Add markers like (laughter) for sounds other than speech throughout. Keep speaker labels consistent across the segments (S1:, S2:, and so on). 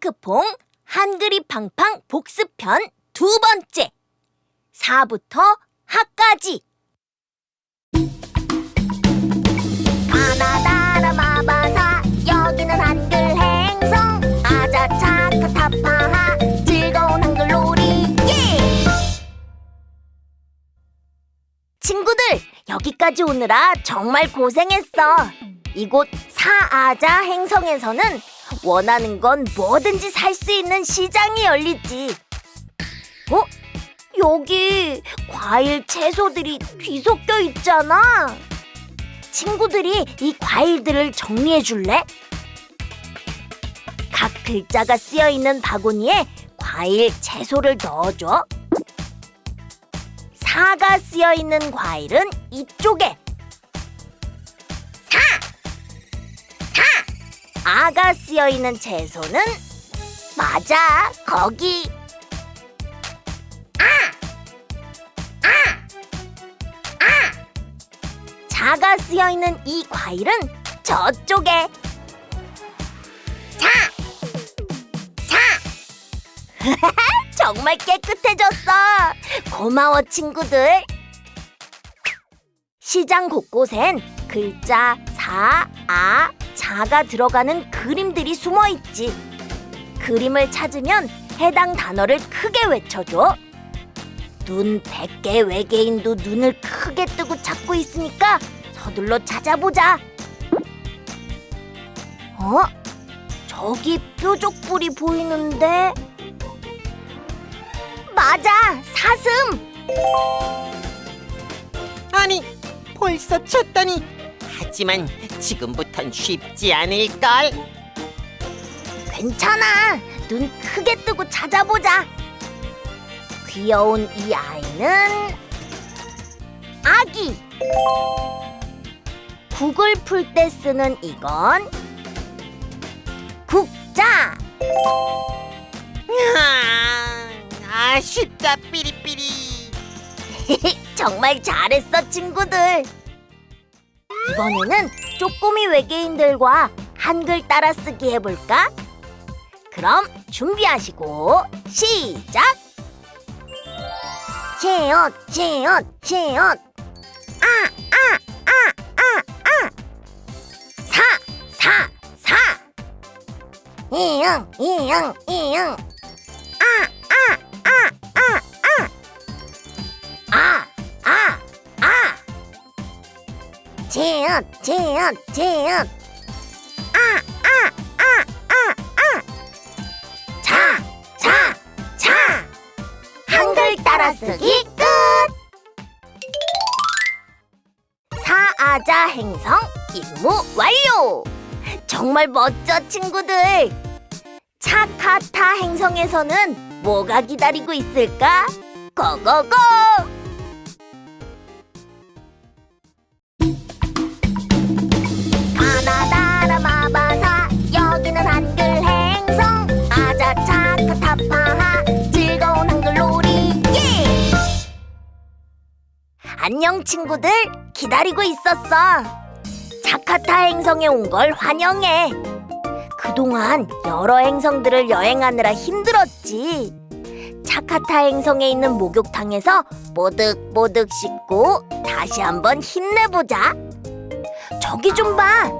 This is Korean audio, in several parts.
S1: 핑크퐁 한글이 팡팡 복습편 두 번째. 4부터 하까지.
S2: 가나다라 마바사 여기는 한글 행성. 아자 차카 타파하 즐거운 한글놀이. 예!
S1: 친구들 여기까지 오느라 정말 고생했어. 이곳 사아자 행성에서는 원하는 건 뭐든지 살 수 있는 시장이 열리지 어? 여기 과일 채소들이 뒤섞여 있잖아 친구들이 이 과일들을 정리해 줄래? 각 글자가 쓰여 있는 바구니에 과일, 채소를 넣어줘. 사가 쓰여 있는 과일은 이쪽에. 아가 쓰여 있는 채소는 맞아, 거기. 자가 쓰여 있는 이 과일은 저쪽에. 자! 자! (laughs) 정말 깨끗해졌어. 고마워, 친구들. 시장 곳곳엔 글자 사, 아, 자가 들어가는 그림들이 숨어 있지. 그림을 찾으면 해당 단어를 크게 외쳐줘. 눈 100개 외계인도 눈을 크게 뜨고 찾고 있으니까 서둘러 찾아보자. 어? 저기 뾰족불이 보이는데? 맞아, 사슴!
S3: 아니 벌써 쳤다니 하지만 지금부턴 쉽지 않을걸
S1: 괜찮아. 눈 크게 뜨고 찾아보자. 귀여운 이 아이는 아기. 국을 풀 때 쓰는 이건 국자.
S3: 아, 아쉽다 삐리삐리 (laughs)
S1: 정말 잘했어, 친구들. 이번에는 쪼꼬미 외계인들과 한글 따라쓰기 해볼까? 그럼 준비하시고 시작! 쉐옷, 쉐옷, 쉐옷. 아, 아, 아, 아, 아. 사, 사, 사. 이응, 이응, 이응. 지읒, 지읒, 지읒. 아, 아, 아, 아, 아. 자, 자, 자. 한글 따라쓰기 끝. 사아자 행성 임무 완료. 정말 멋져 친구들. 차카타 행성에서는 뭐가 기다리고 있을까? 고고고! 안녕 친구들. 기다리고 있었어. 자카타 행성에 온 걸 환영해. 그동안 여러 행성들을 여행하느라 힘들었지. 자카타 행성에 있는 목욕탕에서 뽀득뽀득 씻고 다시 한번 힘내보자. 저기 좀 봐.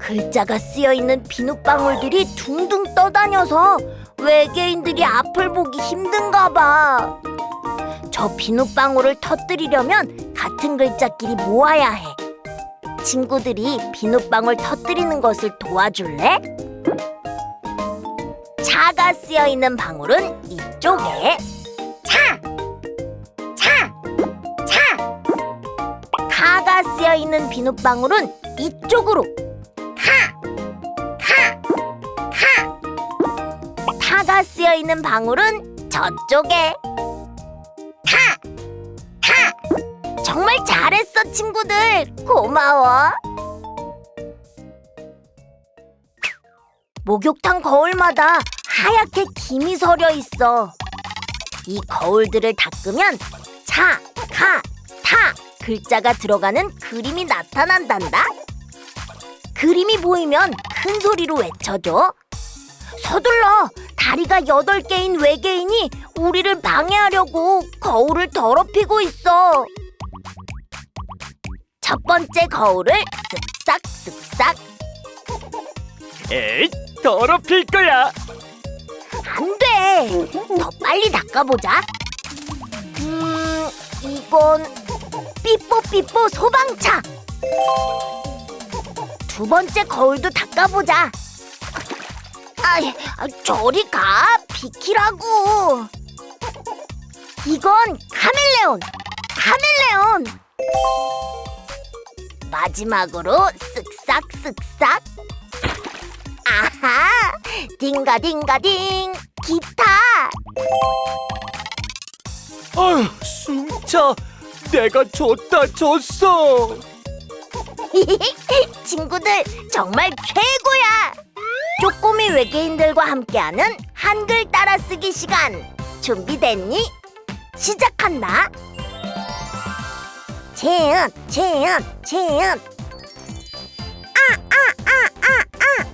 S1: 글자가 쓰여있는 비눗방울들이 둥둥 떠다녀서 외계인들이 앞을 보기 힘든가 봐 저 비눗방울을 터뜨리려면 같은 글자끼리 모아야 해. 친구들이 비눗방울 터뜨리는 것을 도와줄래? 차가 쓰여 있는 방울은 이쪽에. 차! 차! 차! 카가 쓰여 있는 비눗방울은 이쪽으로. 카! 카! 카! 타가 쓰여 있는 방울은 저쪽에. 정말 잘했어, 친구들. 고마워. 목욕탕 거울마다 하얗게 김이 서려 있어. 이 거울들을 닦으면 차, 가, 타 글자가 들어가는 그림이 나타난단다. 그림이 보이면 큰 소리로 외쳐줘. 서둘러! 다리가 여덟 개인 외계인이 우리를 방해하려고 거울을 더럽히고 있어. 첫 번째 거울을 쓱싹 쓱싹
S4: 에이, 더럽힐 거야.
S1: 안 돼! 더 빨리 닦아보자. 음, 이건 삐뽀삐뽀 소방차. 두 번째 거울도 닦아보자. 아, 아, 저리 가, 비키라고. 이건 카멜레온, 카멜레온. 마지막으로 쓱싹 쓱싹. 아하, 딩가딩가딩 기타.
S4: 아휴, 숨차. 내가 줬다 줬어. (laughs)
S1: 친구들 정말 최고야. 쪼꼬미 외계인들과 함께하는 한글 따라쓰기 시간 준비됐니? 시작한다. 채은, 채은, 채은. 아, 아, 아, 아, 아.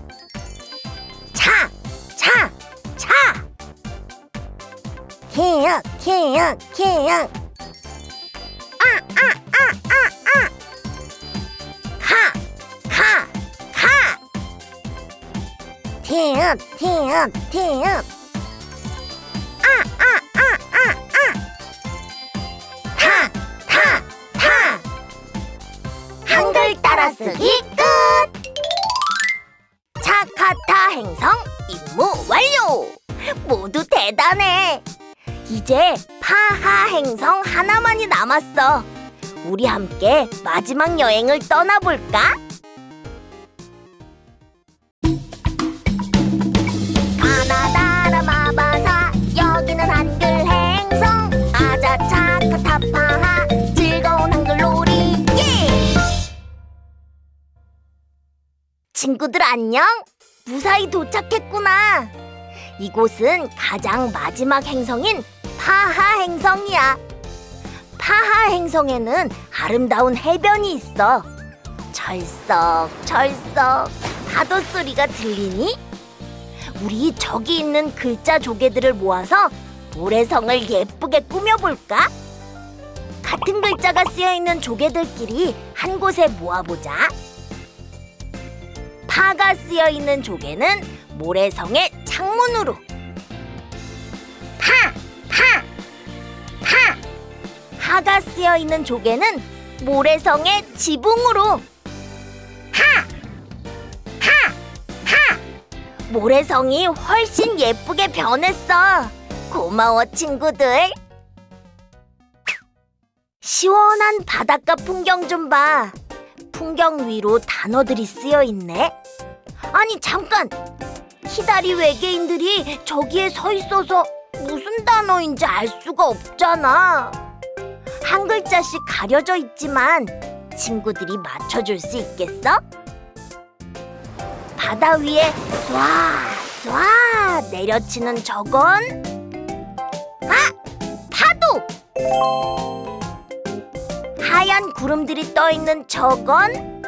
S1: 차, 차, 차. 채은, 채은, 채은. 아, 아, 아, 아, 아. 가, 가, 가. 태연, 태연, 태연. 이제 파하 행성 하나만이 남았어. 우리 함께 마지막 여행을 떠나볼까?
S2: 예!
S1: 친구들 안녕? 무사히 도착했구나. 이곳은 가장 마지막 행성인 파하 행성이야. 파하 행성에는 아름다운 해변이 있어. 철썩, 철썩, 파도 소리가 들리니? 우리 저기 있는 글자 조개들을 모아서 모래성을 예쁘게 꾸며볼까? 같은 글자가 쓰여 있는 조개들끼리 한 곳에 모아보자. 파가 쓰여 있는 조개는 모래성의 창문으로. 하가 쓰여 있는 조개는 모래성의 지붕으로. 하, 하, 하. 모래성이 훨씬 예쁘게 변했어. 고마워 친구들. 시원한 바닷가 풍경 좀 봐. 풍경 위로 단어들이 쓰여 있네. 아니 잠깐. 키다리 외계인들이 저기에 서 있어서 무슨 단어인지 알 수가 없잖아. 한 글자씩 가려져 있지만 친구들이 맞춰줄 수 있겠어? 바다 위에 쏴, 쏴 내려치는 저건 아! 파도! 하얀 구름들이 떠 있는 저건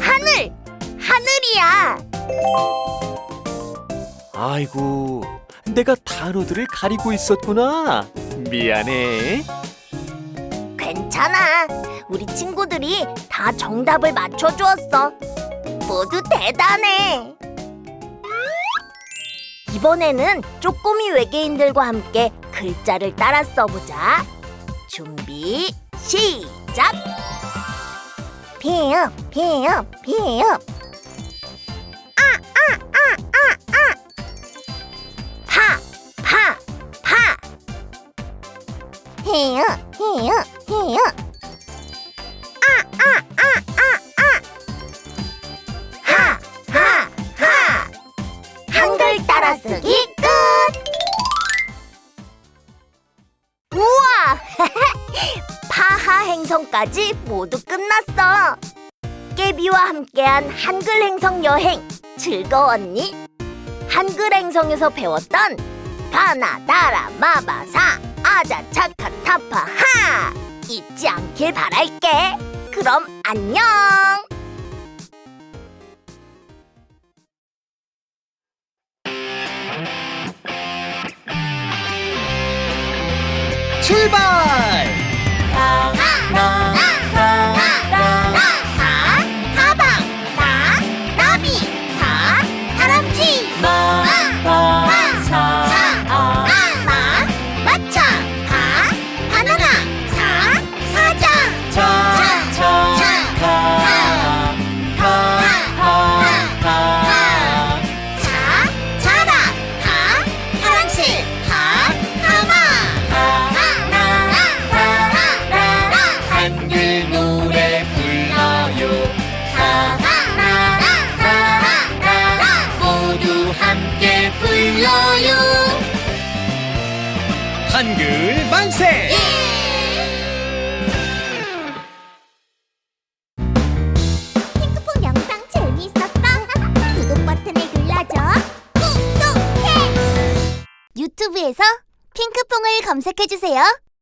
S1: 하늘! 하늘이야!
S4: 아이고, 내가 단어들을 가리고 있었구나. 미안해.
S1: 괜찮아. 우리 친구들이 다 정답을 맞춰주었어. 모두 대단해. 이번에는 쪼꼬미 외계인들과 함께 글자를 따라 써보자. 준비, 시작! 피읍, 피읍, 피읍. 히읗, 히읗, 히읗. 아, 아, 아, 아, 아. 하, 하, 하. 한글 따라쓰기 끝. 우와! (laughs) 파하 행성까지 모두 끝났어. 깨비와 함께한 한글 행성 여행 즐거웠니? 한글 행성에서 배웠던 가나 다라 마바사 아자 차카 타파 하! 잊지 않길 바랄게. 그럼 안녕.
S4: 출발!
S1: 불러요.
S4: 한글 만세. 예.
S1: 핑크퐁 영상 재미있었어? 구독 버튼을 눌러줘. 핑크퐁 유튜브에서 핑크퐁을 검색해주세요.